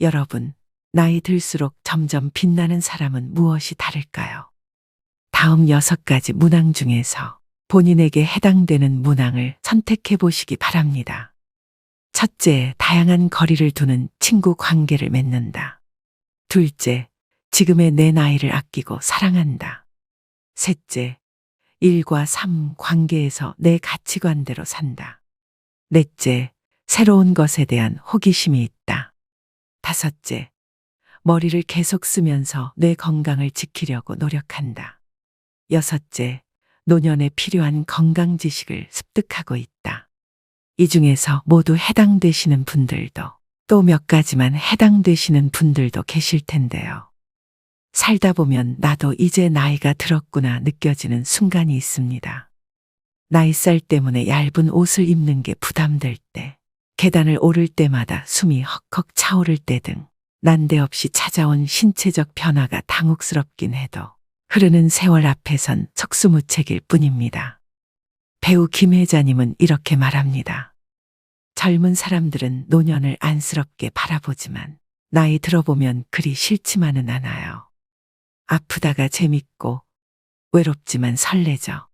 여러분, 나이 들수록 점점 빛나는 사람은 무엇이 다를까요? 다음 여섯 가지 문항 중에서 본인에게 해당되는 문항을 선택해 보시기 바랍니다. 첫째, 다양한 거리를 두는 친구 관계를 맺는다. 둘째, 지금의 내 나이를 아끼고 사랑한다. 셋째, 일과 삶 관계에서 내 가치관대로 산다. 넷째, 새로운 것에 대한 호기심이 있다. 다섯째, 머리를 계속 쓰면서 뇌 건강을 지키려고 노력한다. 여섯째, 노년에 필요한 건강 지식을 습득하고 있다. 이 중에서 모두 해당되시는 분들도 또 몇 가지만 해당되시는 분들도 계실 텐데요. 살다 보면 나도 이제 나이가 들었구나 느껴지는 순간이 있습니다. 나이 살 때문에 얇은 옷을 입는 게 부담될 때, 계단을 오를 때마다 숨이 헉헉 차오를 때 등 난데없이 찾아온 신체적 변화가 당혹스럽긴 해도 흐르는 세월 앞에선 속수무책일 뿐입니다. 배우 김혜자님은 이렇게 말합니다. 젊은 사람들은 노년을 안쓰럽게 바라보지만 나이 들어보면 그리 싫지만은 않아요. 아프다가 재밌고 외롭지만 설레죠.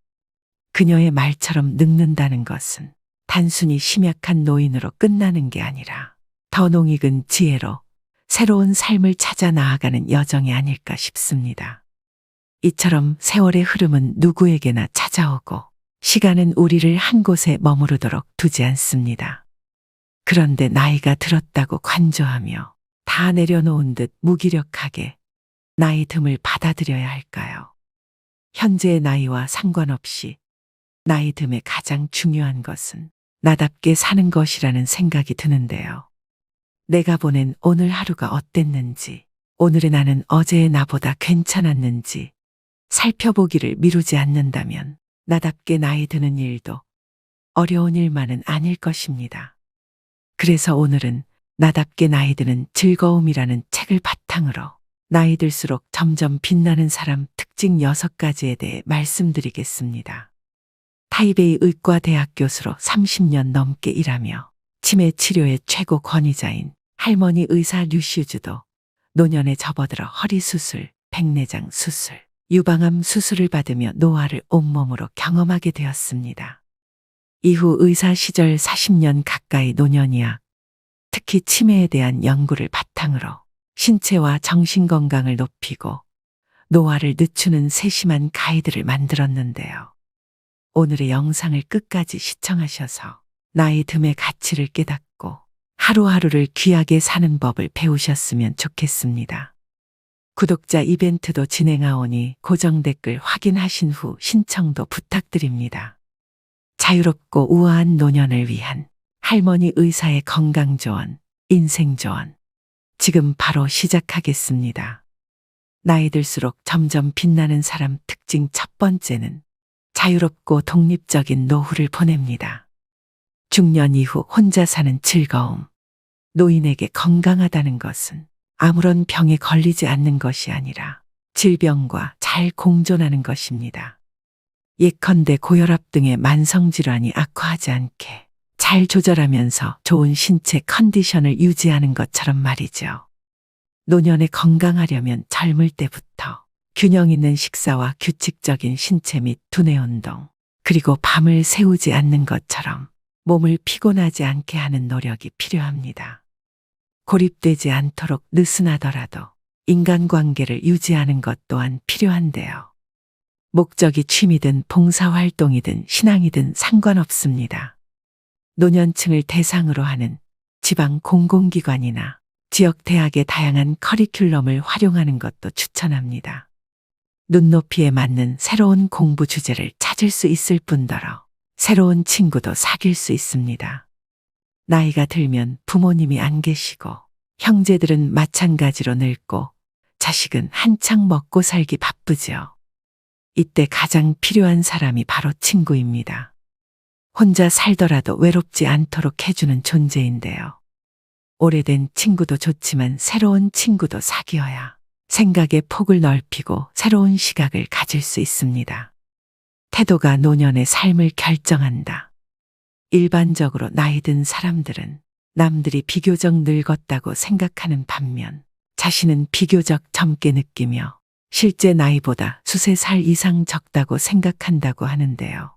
그녀의 말처럼 늙는다는 것은 단순히 심약한 노인으로 끝나는 게 아니라 더 농익은 지혜로 새로운 삶을 찾아 나아가는 여정이 아닐까 싶습니다. 이처럼 세월의 흐름은 누구에게나 찾아오고 시간은 우리를 한 곳에 머무르도록 두지 않습니다. 그런데 나이가 들었다고 관조하며 다 내려놓은 듯 무기력하게 나이 듦을 받아들여야 할까요? 현재의 나이와 상관없이 나이 듦에 가장 중요한 것은 나답게 사는 것이라는 생각이 드는데요. 내가 보낸 오늘 하루가 어땠는지, 오늘의 나는 어제의 나보다 괜찮았는지 살펴보기를 미루지 않는다면 나답게 나이 드는 일도 어려운 일만은 아닐 것입니다. 그래서 오늘은 나답게 나이 드는 즐거움이라는 책을 바탕으로 나이 들수록 점점 빛나는 사람 특징 6가지에 대해 말씀드리겠습니다. 타이베이 의과대학 교수로 30년 넘게 일하며 치매 치료의 최고 권위자인 할머니 의사 류슈즈도 노년에 접어들어 허리 수술, 백내장 수술, 유방암 수술을 받으며 노화를 온몸으로 경험하게 되었습니다. 이후 의사 시절 40년 가까이 노년의학, 특히 치매에 대한 연구를 바탕으로 신체와 정신 건강을 높이고 노화를 늦추는 세심한 가이드를 만들었는데요. 오늘의 영상을 끝까지 시청하셔서 나이 듦의 가치를 깨닫고 하루하루를 귀하게 사는 법을 배우셨으면 좋겠습니다. 구독자 이벤트도 진행하오니 고정 댓글 확인하신 후 신청도 부탁드립니다. 자유롭고 우아한 노년을 위한 할머니 의사의 건강 조언, 인생 조언. 지금 바로 시작하겠습니다. 나이 들수록 점점 빛나는 사람 특징 첫 번째는 자유롭고 독립적인 노후를 보냅니다. 중년 이후 혼자 사는 즐거움. 노인에게 건강하다는 것은 아무런 병에 걸리지 않는 것이 아니라 질병과 잘 공존하는 것입니다. 예컨대 고혈압 등의 만성질환이 악화하지 않게 잘 조절하면서 좋은 신체 컨디션을 유지하는 것처럼 말이죠. 노년에 건강하려면 젊을 때부터 균형 있는 식사와 규칙적인 신체 및 두뇌 운동, 그리고 밤을 새우지 않는 것처럼 몸을 피곤하지 않게 하는 노력이 필요합니다. 고립되지 않도록 느슨하더라도 인간관계를 유지하는 것 또한 필요한데요. 목적이 취미든 봉사활동이든 신앙이든 상관없습니다. 노년층을 대상으로 하는 지방 공공기관이나 지역 대학의 다양한 커리큘럼을 활용하는 것도 추천합니다. 눈높이에 맞는 새로운 공부 주제를 찾을 수 있을 뿐더러 새로운 친구도 사귈 수 있습니다. 나이가 들면 부모님이 안 계시고 형제들은 마찬가지로 늙고 자식은 한창 먹고 살기 바쁘죠. 이때 가장 필요한 사람이 바로 친구입니다. 혼자 살더라도 외롭지 않도록 해주는 존재인데요. 오래된 친구도 좋지만 새로운 친구도 사귀어야 생각의 폭을 넓히고 새로운 시각을 가질 수 있습니다. 태도가 노년의 삶을 결정한다. 일반적으로 나이 든 사람들은 남들이 비교적 늙었다고 생각하는 반면 자신은 비교적 젊게 느끼며 실제 나이보다 수세 살 이상 적다고 생각한다고 하는데요.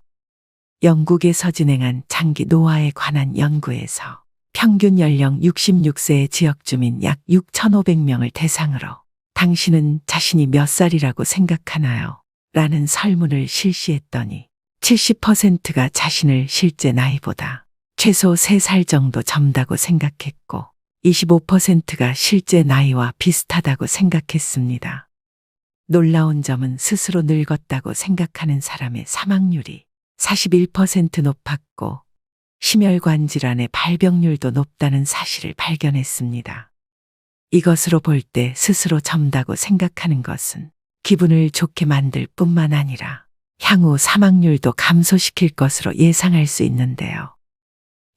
영국에서 진행한 장기 노화에 관한 연구에서 평균 연령 66세의 지역 주민 약 6,500명을 대상으로 당신은 자신이 몇 살이라고 생각하나요? 라는 설문을 실시했더니 70%가 자신을 실제 나이보다 최소 3살 정도 젊다고 생각했고 25%가 실제 나이와 비슷하다고 생각했습니다. 놀라운 점은 스스로 늙었다고 생각하는 사람의 사망률이 41% 높았고 심혈관 질환의 발병률도 높다는 사실을 발견했습니다. 이것으로 볼 때 스스로 젊다고 생각하는 것은 기분을 좋게 만들 뿐만 아니라 향후 사망률도 감소시킬 것으로 예상할 수 있는데요.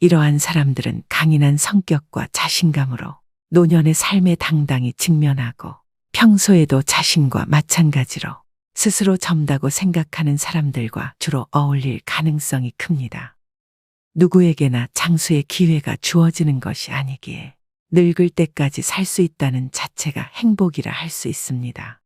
이러한 사람들은 강인한 성격과 자신감으로 노년의 삶에 당당히 직면하고 평소에도 자신과 마찬가지로 스스로 젊다고 생각하는 사람들과 주로 어울릴 가능성이 큽니다. 누구에게나 장수의 기회가 주어지는 것이 아니기에 늙을 때까지 살 수 있다는 자체가 행복이라 할 수 있습니다.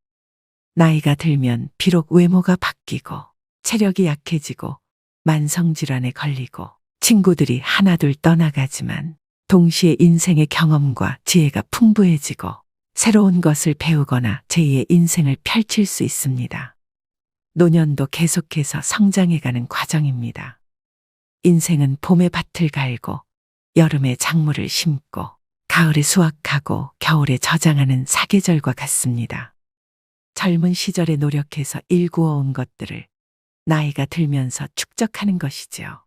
나이가 들면 비록 외모가 바뀌고 체력이 약해지고 만성질환에 걸리고 친구들이 하나둘 떠나가지만 동시에 인생의 경험과 지혜가 풍부해지고 새로운 것을 배우거나 제2의 인생을 펼칠 수 있습니다. 노년도 계속해서 성장해가는 과정입니다. 인생은 봄에 밭을 갈고 여름에 작물을 심고 가을에 수확하고 겨울에 저장하는 사계절과 같습니다. 젊은 시절에 노력해서 일구어 온 것들을 나이가 들면서 축적하는 것이지요.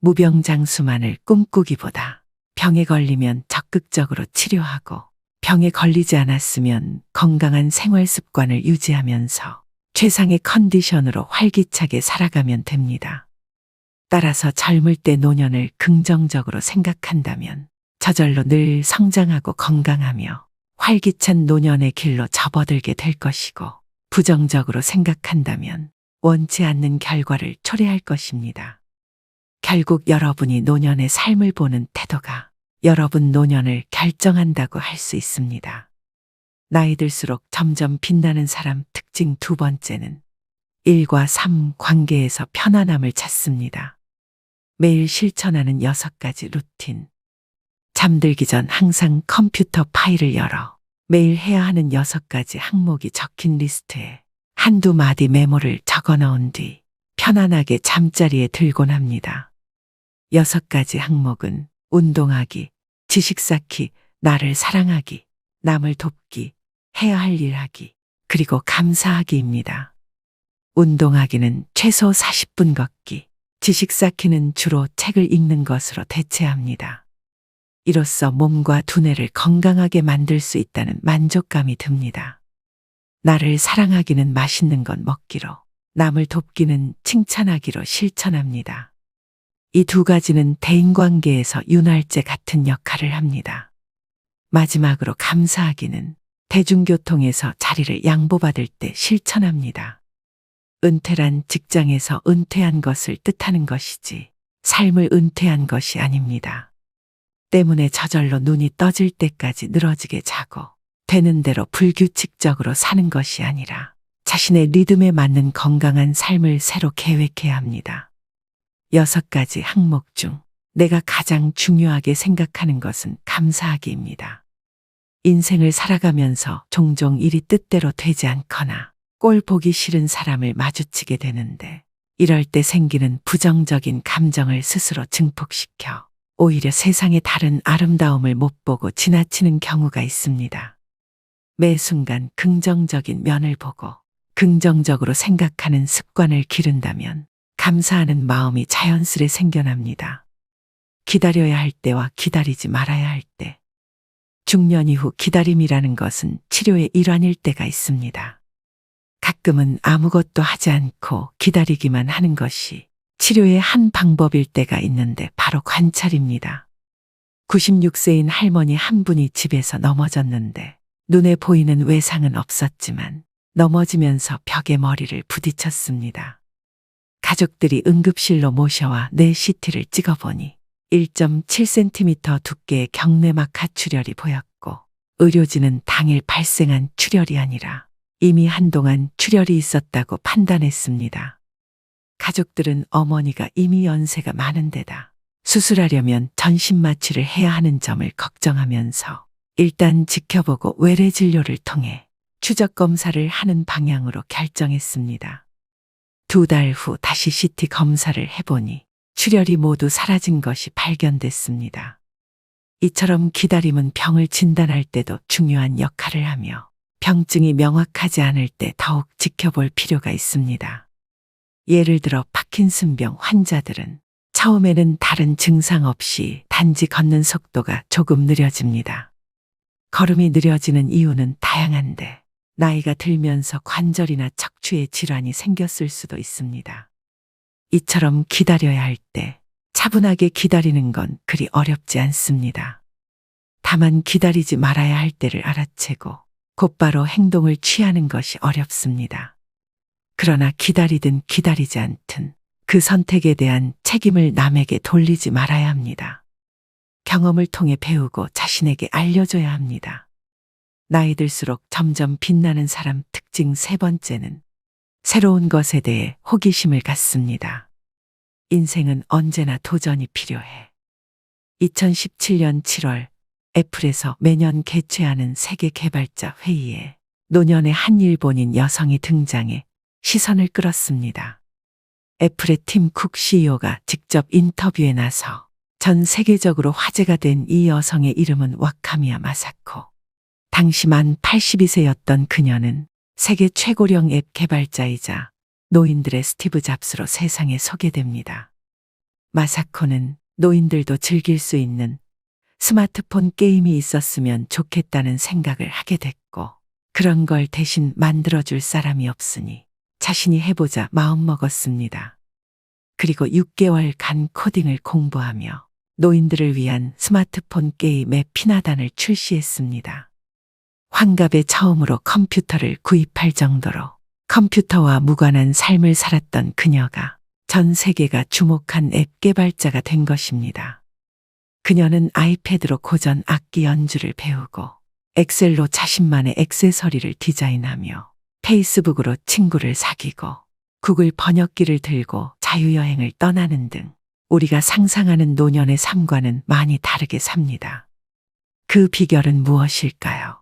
무병장수만을 꿈꾸기보다 병에 걸리면 적극적으로 치료하고 병에 걸리지 않았으면 건강한 생활 습관을 유지하면서 최상의 컨디션으로 활기차게 살아가면 됩니다. 따라서 젊을 때 노년을 긍정적으로 생각한다면 저절로 늘 성장하고 건강하며 활기찬 노년의 길로 접어들게 될 것이고 부정적으로 생각한다면 원치 않는 결과를 초래할 것입니다. 결국 여러분이 노년의 삶을 보는 태도가 여러분 노년을 결정한다고 할 수 있습니다. 나이 들수록 점점 빛나는 사람 특징 두 번째는 일과 삶 관계에서 편안함을 찾습니다. 매일 실천하는 여섯 가지 루틴. 잠들기 전 항상 컴퓨터 파일을 열어 매일 해야 하는 여섯 가지 항목이 적힌 리스트에 한두 마디 메모를 적어 넣은 뒤 편안하게 잠자리에 들곤 합니다. 여섯 가지 항목은 운동하기, 지식 쌓기, 나를 사랑하기, 남을 돕기, 해야 할 일 하기, 그리고 감사하기입니다. 운동하기는 최소 40분 걷기, 지식 쌓기는 주로 책을 읽는 것으로 대체합니다. 이로써 몸과 두뇌를 건강하게 만들 수 있다는 만족감이 듭니다. 나를 사랑하기는 맛있는 건 먹기로, 남을 돕기는 칭찬하기로 실천합니다. 이 두 가지는 대인관계에서 윤활제 같은 역할을 합니다. 마지막으로 감사하기는 대중교통에서 자리를 양보받을 때 실천합니다. 은퇴란 직장에서 은퇴한 것을 뜻하는 것이지 삶을 은퇴한 것이 아닙니다. 때문에 저절로 눈이 떠질 때까지 늘어지게 자고 되는 대로 불규칙적으로 사는 것이 아니라 자신의 리듬에 맞는 건강한 삶을 새로 계획해야 합니다. 여섯 가지 항목 중 내가 가장 중요하게 생각하는 것은 감사하기입니다. 인생을 살아가면서 종종 일이 뜻대로 되지 않거나 꼴 보기 싫은 사람을 마주치게 되는데 이럴 때 생기는 부정적인 감정을 스스로 증폭시켜 오히려 세상의 다른 아름다움을 못 보고 지나치는 경우가 있습니다. 매 순간 긍정적인 면을 보고 긍정적으로 생각하는 습관을 기른다면 감사하는 마음이 자연스레 생겨납니다. 기다려야 할 때와 기다리지 말아야 할 때. 중년 이후 기다림이라는 것은 치료의 일환일 때가 있습니다. 가끔은 아무것도 하지 않고 기다리기만 하는 것이 치료의 한 방법일 때가 있는데 바로 관찰입니다. 96세인 할머니 한 분이 집에서 넘어졌는데 눈에 보이는 외상은 없었지만 넘어지면서 벽에 머리를 부딪혔습니다. 가족들이 응급실로 모셔와 뇌 CT를 찍어보니 1.7cm 두께의 경내막 하출혈이 보였고 의료진은 당일 발생한 출혈이 아니라 이미 한동안 출혈이 있었다고 판단했습니다. 가족들은 어머니가 이미 연세가 많은 데다 수술하려면 전신 마취를 해야 하는 점을 걱정하면서 일단 지켜보고 외래 진료를 통해 추적 검사를 하는 방향으로 결정했습니다. 두 달 후 다시 CT 검사를 해보니 출혈이 모두 사라진 것이 발견됐습니다. 이처럼 기다림은 병을 진단할 때도 중요한 역할을 하며 병증이 명확하지 않을 때 더욱 지켜볼 필요가 있습니다. 예를 들어 파킨슨병 환자들은 처음에는 다른 증상 없이 단지 걷는 속도가 조금 느려집니다. 걸음이 느려지는 이유는 다양한데 나이가 들면서 관절이나 척추에 질환이 생겼을 수도 있습니다. 이처럼 기다려야 할 때 차분하게 기다리는 건 그리 어렵지 않습니다. 다만 기다리지 말아야 할 때를 알아채고 곧바로 행동을 취하는 것이 어렵습니다. 그러나 기다리든 기다리지 않든 그 선택에 대한 책임을 남에게 돌리지 말아야 합니다. 경험을 통해 배우고 자신에게 알려줘야 합니다. 나이 들수록 점점 빛나는 사람 특징 세 번째는 새로운 것에 대해 호기심을 갖습니다. 인생은 언제나 도전이 필요해. 2017년 7월 애플에서 매년 개최하는 세계 개발자 회의에 노년의 한 일본인 여성이 등장해 시선을 끌었습니다. 애플의 팀쿡 CEO가 직접 인터뷰에 나서 전 세계적으로 화제가 된 이 여성의 이름은 와카미야 마사코. 당시 만 82세였던 그녀는 세계 최고령 앱 개발자이자 노인들의 스티브 잡스로 세상에 소개됩니다. 마사코는 노인들도 즐길 수 있는 스마트폰 게임이 있었으면 좋겠다는 생각을 하게 됐고 그런 걸 대신 만들어줄 사람이 없으니 자신이 해보자 마음먹었습니다. 그리고 6개월 간 코딩을 공부하며 노인들을 위한 스마트폰 게임 의 피나단을 출시했습니다. 환갑에 처음으로 컴퓨터를 구입할 정도로 컴퓨터와 무관한 삶을 살았던 그녀가 전 세계가 주목한 앱 개발자가 된 것입니다. 그녀는 아이패드로 고전 악기 연주를 배우고 엑셀로 자신만의 액세서리를 디자인하며 페이스북으로 친구를 사귀고 구글 번역기를 들고 자유여행을 떠나는 등 우리가 상상하는 노년의 삶과는 많이 다르게 삽니다. 그 비결은 무엇일까요?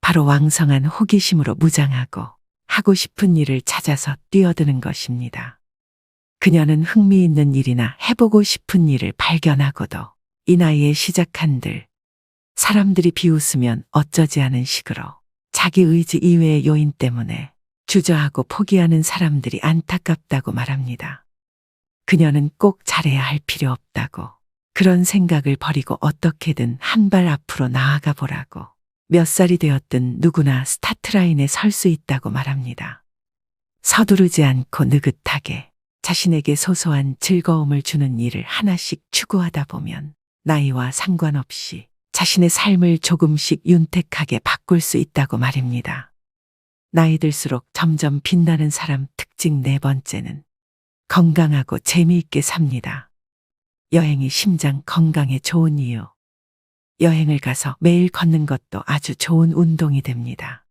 바로 왕성한 호기심으로 무장하고 하고 싶은 일을 찾아서 뛰어드는 것입니다. 그녀는 흥미있는 일이나 해보고 싶은 일을 발견하고도 이 나이에 시작한들 사람들이 비웃으면 어쩌지 하는 식으로 자기 의지 이외의 요인 때문에 주저하고 포기하는 사람들이 안타깝다고 말합니다. 그녀는 꼭 잘해야 할 필요 없다고 그런 생각을 버리고 어떻게든 한 발 앞으로 나아가 보라고 몇 살이 되었든 누구나 스타트라인에 설 수 있다고 말합니다. 서두르지 않고 느긋하게 자신에게 소소한 즐거움을 주는 일을 하나씩 추구하다 보면 나이와 상관없이 자신의 삶을 조금씩 윤택하게 바꿀 수 있다고 말입니다. 나이 들수록 점점 빛나는 사람 특징 네 번째는 건강하고 재미있게 삽니다. 여행이 심장 건강에 좋은 이유. 여행을 가서 매일 걷는 것도 아주 좋은 운동이 됩니다.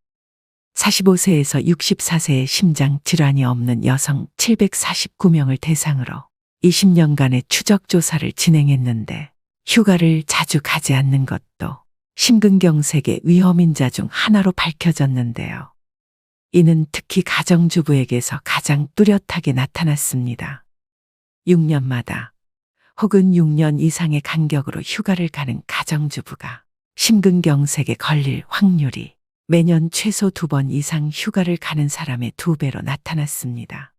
45세에서 64세의 심장 질환이 없는 여성 749명을 대상으로 20년간의 추적 조사를 진행했는데 휴가를 자주 가지 않는 것도 심근경색의 위험인자 중 하나로 밝혀졌는데요. 이는 특히 가정주부에게서 가장 뚜렷하게 나타났습니다. 6년마다 혹은 6년 이상의 간격으로 휴가를 가는 가정주부가 심근경색에 걸릴 확률이 매년 최소 두 번 이상 휴가를 가는 사람의 두 배로 나타났습니다.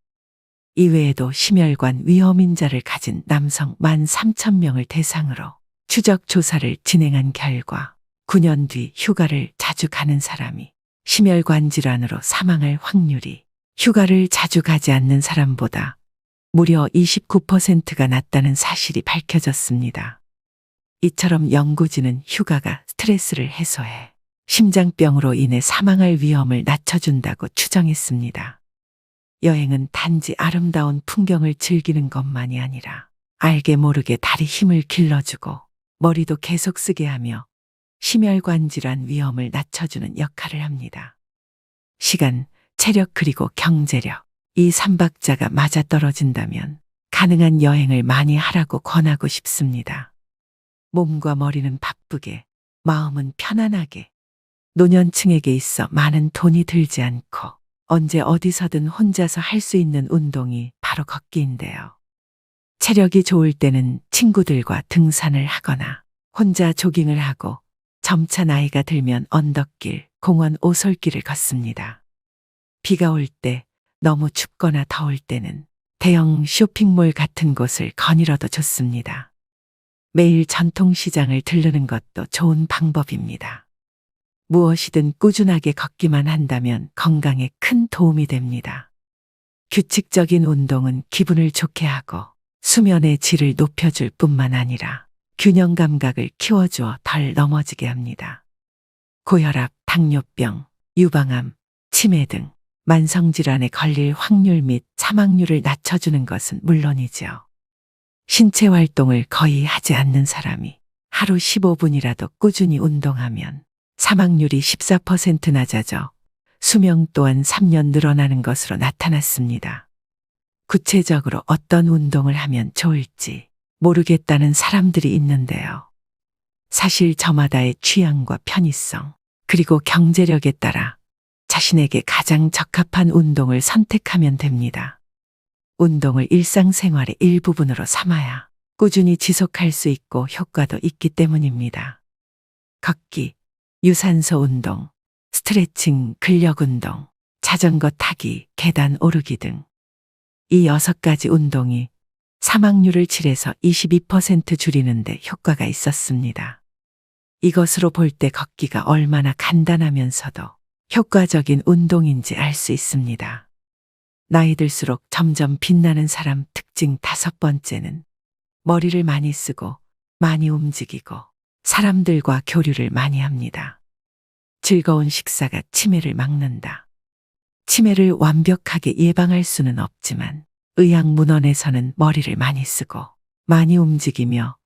이외에도 심혈관 위험인자를 가진 남성 1만 3천 명을 대상으로 추적 조사를 진행한 결과 9년 뒤 휴가를 자주 가는 사람이 심혈관 질환으로 사망할 확률이 휴가를 자주 가지 않는 사람보다 무려 29%가 낮다는 사실이 밝혀졌습니다. 이처럼 연구진은 휴가가 스트레스를 해소해 심장병으로 인해 사망할 위험을 낮춰준다고 추정했습니다. 여행은 단지 아름다운 풍경을 즐기는 것만이 아니라 알게 모르게 다리 힘을 길러주고 머리도 계속 쓰게 하며 심혈관 질환 위험을 낮춰주는 역할을 합니다. 시간, 체력 그리고 경제력 이 삼박자가 맞아떨어진다면 가능한 여행을 많이 하라고 권하고 싶습니다. 몸과 머리는 바쁘게, 마음은 편안하게, 노년층에게 있어 많은 돈이 들지 않고 언제 어디서든 혼자서 할 수 있는 운동이 바로 걷기인데요. 체력이 좋을 때는 친구들과 등산을 하거나 혼자 조깅을 하고 점차 나이가 들면 언덕길, 공원 오솔길을 걷습니다. 비가 올 때, 너무 춥거나 더울 때는 대형 쇼핑몰 같은 곳을 거닐어도 좋습니다. 매일 전통시장을 들르는 것도 좋은 방법입니다. 무엇이든 꾸준하게 걷기만 한다면 건강에 큰 도움이 됩니다. 규칙적인 운동은 기분을 좋게 하고 수면의 질을 높여줄 뿐만 아니라 균형 감각을 키워주어 덜 넘어지게 합니다. 고혈압, 당뇨병, 유방암, 치매 등 만성질환에 걸릴 확률 및 사망률을 낮춰주는 것은 물론이죠. 신체 활동을 거의 하지 않는 사람이 하루 15분이라도 꾸준히 운동하면 사망률이 14% 낮아져 수명 또한 3년 늘어나는 것으로 나타났습니다. 구체적으로 어떤 운동을 하면 좋을지 모르겠다는 사람들이 있는데요. 사실 저마다의 취향과 편의성, 그리고 경제력에 따라 자신에게 가장 적합한 운동을 선택하면 됩니다. 운동을 일상생활의 일부분으로 삼아야 꾸준히 지속할 수 있고 효과도 있기 때문입니다. 걷기, 유산소 운동, 스트레칭, 근력 운동, 자전거 타기, 계단 오르기 등 이 여섯 가지 운동이 사망률을 7에서 22% 줄이는데 효과가 있었습니다. 이것으로 볼 때 걷기가 얼마나 간단하면서도 효과적인 운동인지 알 수 있습니다. 나이 들수록 점점 빛나는 사람 특징 다섯 번째는 머리를 많이 쓰고 많이 움직이고 사람들과 교류를 많이 합니다. 즐거운 식사가 치매를 막는다. 치매를 완벽하게 예방할 수는 없지만 의학문헌에서는 머리를 많이 쓰고 많이 움직이며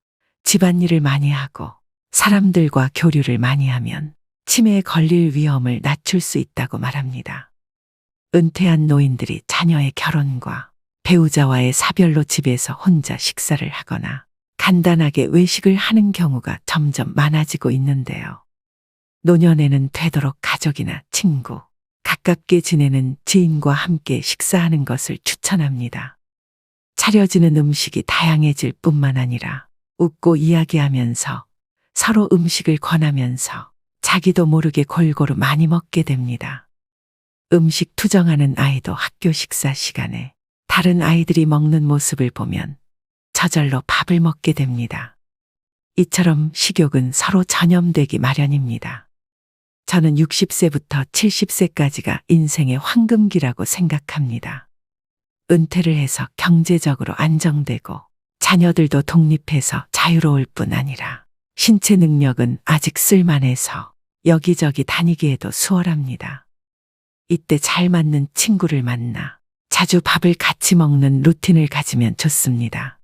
집안일을 많이 하고 사람들과 교류를 많이 하면 치매에 걸릴 위험을 낮출 수 있다고 말합니다. 은퇴한 노인들이 자녀의 결혼과 배우자와의 사별로 집에서 혼자 식사를 하거나 간단하게 외식을 하는 경우가 점점 많아지고 있는데요. 노년에는 되도록 가족이나 친구, 가깝게 지내는 지인과 함께 식사하는 것을 추천합니다. 차려지는 음식이 다양해질 뿐만 아니라 웃고 이야기하면서 서로 음식을 권하면서 자기도 모르게 골고루 많이 먹게 됩니다. 음식 투정하는 아이도 학교 식사 시간에 다른 아이들이 먹는 모습을 보면 저절로 밥을 먹게 됩니다. 이처럼 식욕은 서로 전염되기 마련입니다. 저는 60세부터 70세까지가 인생의 황금기라고 생각합니다. 은퇴를 해서 경제적으로 안정되고 자녀들도 독립해서 자유로울 뿐 아니라 신체 능력은 아직 쓸만해서 여기저기 다니기에도 수월합니다. 이때 잘 맞는 친구를 만나 자주 밥을 같이 먹는 루틴을 가지면 좋습니다.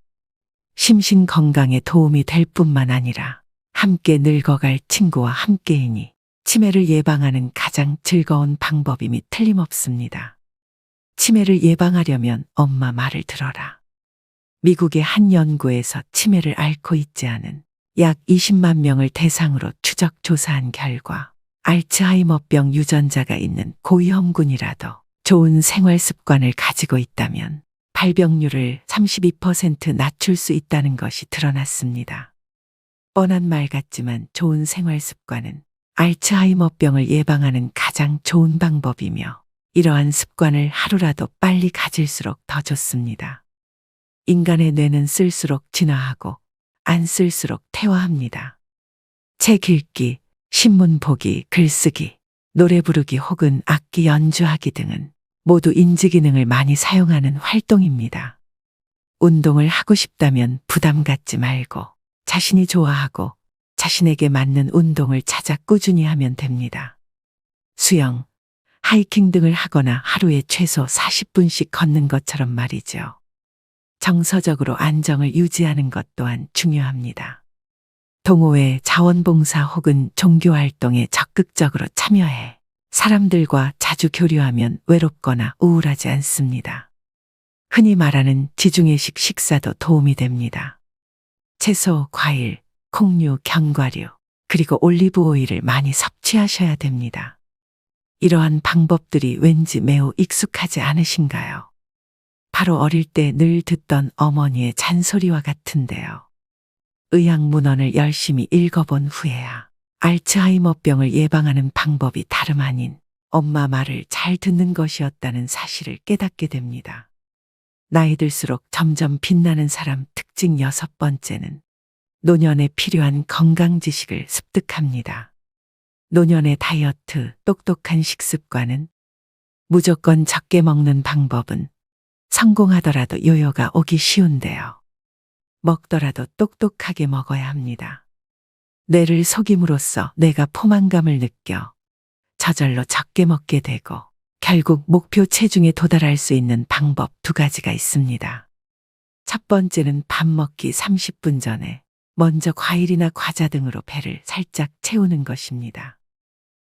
심신 건강에 도움이 될 뿐만 아니라 함께 늙어갈 친구와 함께이니 치매를 예방하는 가장 즐거운 방법임이 틀림없습니다. 치매를 예방하려면 엄마 말을 들어라. 미국의 한 연구에서 치매를 앓고 있지 않은 약 20만 명을 대상으로 추적 조사한 결과 알츠하이머병 유전자가 있는 고위험군이라도 좋은 생활 습관을 가지고 있다면 발병률을 32% 낮출 수 있다는 것이 드러났습니다. 뻔한 말 같지만 좋은 생활 습관은 알츠하이머병을 예방하는 가장 좋은 방법이며 이러한 습관을 하루라도 빨리 가질수록 더 좋습니다. 인간의 뇌는 쓸수록 진화하고 안 쓸수록 퇴화합니다. 책 읽기, 신문 보기, 글쓰기, 노래 부르기 혹은 악기 연주하기 등은 모두 인지 기능을 많이 사용하는 활동입니다. 운동을 하고 싶다면 부담 갖지 말고 자신이 좋아하고 자신에게 맞는 운동을 찾아 꾸준히 하면 됩니다. 수영, 하이킹 등을 하거나 하루에 최소 40분씩 걷는 것처럼 말이죠. 정서적으로 안정을 유지하는 것 또한 중요합니다. 동호회, 자원봉사 혹은 종교활동에 적극적으로 참여해 사람들과 자주 교류하면 외롭거나 우울하지 않습니다. 흔히 말하는 지중해식 식사도 도움이 됩니다. 채소, 과일, 콩류, 견과류, 그리고 올리브 오일을 많이 섭취하셔야 됩니다. 이러한 방법들이 왠지 매우 익숙하지 않으신가요? 바로 어릴 때 늘 듣던 어머니의 잔소리와 같은데요. 의학문헌을 열심히 읽어본 후에야 알츠하이머병을 예방하는 방법이 다름 아닌 엄마 말을 잘 듣는 것이었다는 사실을 깨닫게 됩니다. 나이 들수록 점점 빛나는 사람 특징 여섯 번째는 노년에 필요한 건강 지식을 습득합니다. 노년의 다이어트, 똑똑한 식습관은 무조건 적게 먹는 방법은 성공하더라도 요요가 오기 쉬운데요. 먹더라도 똑똑하게 먹어야 합니다. 뇌를 속임으로써 내가 포만감을 느껴 저절로 적게 먹게 되고 결국 목표 체중에 도달할 수 있는 방법 두 가지가 있습니다. 첫 번째는 밥 먹기 30분 전에 먼저 과일이나 과자 등으로 배를 살짝 채우는 것입니다.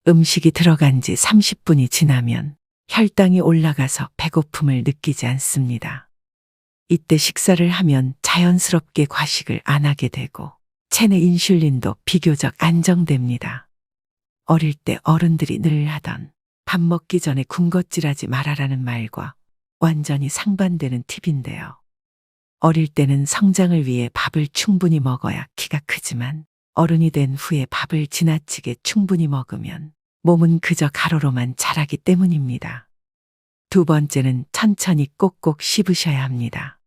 음식이 들어간 지 30분이 지나면 혈당이 올라가서 배고픔을 느끼지 않습니다. 이때 식사를 하면 자연스럽게 과식을 안 하게 되고 체내 인슐린도 비교적 안정됩니다. 어릴 때 어른들이 늘 하던 밥 먹기 전에 군것질하지 말아라는 말과 완전히 상반되는 팁인데요. 어릴 때는 성장을 위해 밥을 충분히 먹어야 키가 크지만 어른이 된 후에 밥을 지나치게 충분히 먹으면 몸은 그저 가로로만 자라기 때문입니다. 두 번째는 천천히 꼭꼭 씹으셔야 합니다.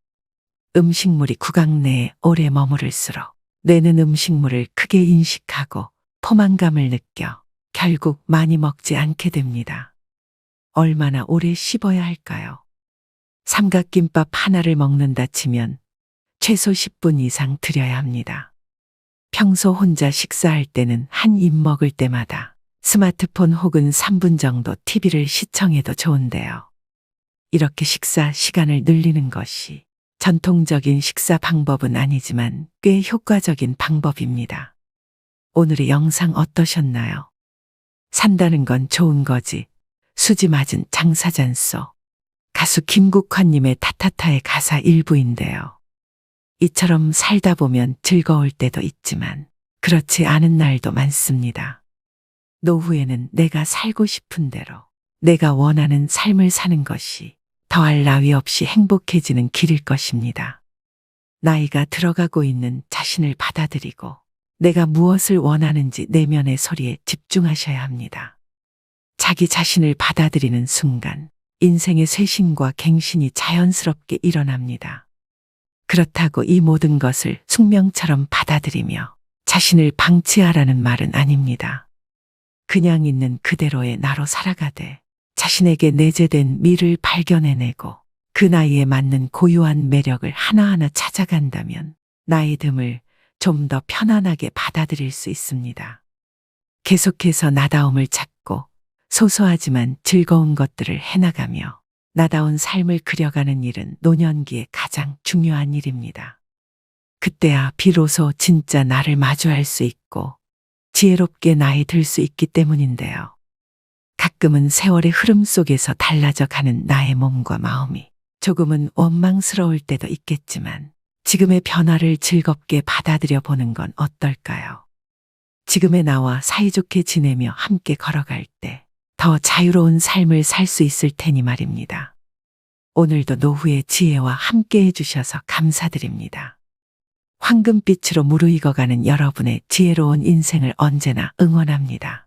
음식물이 구강 내에 오래 머무를수록 뇌는 음식물을 크게 인식하고 포만감을 느껴 결국 많이 먹지 않게 됩니다. 얼마나 오래 씹어야 할까요? 삼각김밥 하나를 먹는다 치면 최소 10분 이상 들여야 합니다. 평소 혼자 식사할 때는 한 입 먹을 때마다 스마트폰 혹은 3분 정도 TV를 시청해도 좋은데요. 이렇게 식사 시간을 늘리는 것이 전통적인 식사 방법은 아니지만 꽤 효과적인 방법입니다. 오늘의 영상 어떠셨나요? 산다는 건 좋은 거지. 수지 맞은 장사잔소. 가수 김국환님의 타타타의 가사 일부인데요. 이처럼 살다 보면 즐거울 때도 있지만 그렇지 않은 날도 많습니다. 노후에는 내가 살고 싶은 대로 내가 원하는 삶을 사는 것이 더할 나위 없이 행복해지는 길일 것입니다. 나이가 들어가고 있는 자신을 받아들이고 내가 무엇을 원하는지 내면의 소리에 집중하셔야 합니다. 자기 자신을 받아들이는 순간 인생의 쇄신과 갱신이 자연스럽게 일어납니다. 그렇다고 이 모든 것을 숙명처럼 받아들이며 자신을 방치하라는 말은 아닙니다. 그냥 있는 그대로의 나로 살아가되 자신에게 내재된 미를 발견해내고 그 나이에 맞는 고유한 매력을 하나하나 찾아간다면 나이 듦을 좀 더 편안하게 받아들일 수 있습니다. 계속해서 나다움을 찾고 소소하지만 즐거운 것들을 해나가며 나다운 삶을 그려가는 일은 노년기에 가장 중요한 일입니다. 그때야 비로소 진짜 나를 마주할 수 있고 지혜롭게 나이 들 수 있기 때문인데요. 가끔은 세월의 흐름 속에서 달라져 가는 나의 몸과 마음이 조금은 원망스러울 때도 있겠지만 지금의 변화를 즐겁게 받아들여 보는 건 어떨까요? 지금의 나와 사이좋게 지내며 함께 걸어갈 때 더 자유로운 삶을 살 수 있을 테니 말입니다. 오늘도 노후의 지혜와 함께 해주셔서 감사드립니다. 황금빛으로 무르익어가는 여러분의 지혜로운 인생을 언제나 응원합니다.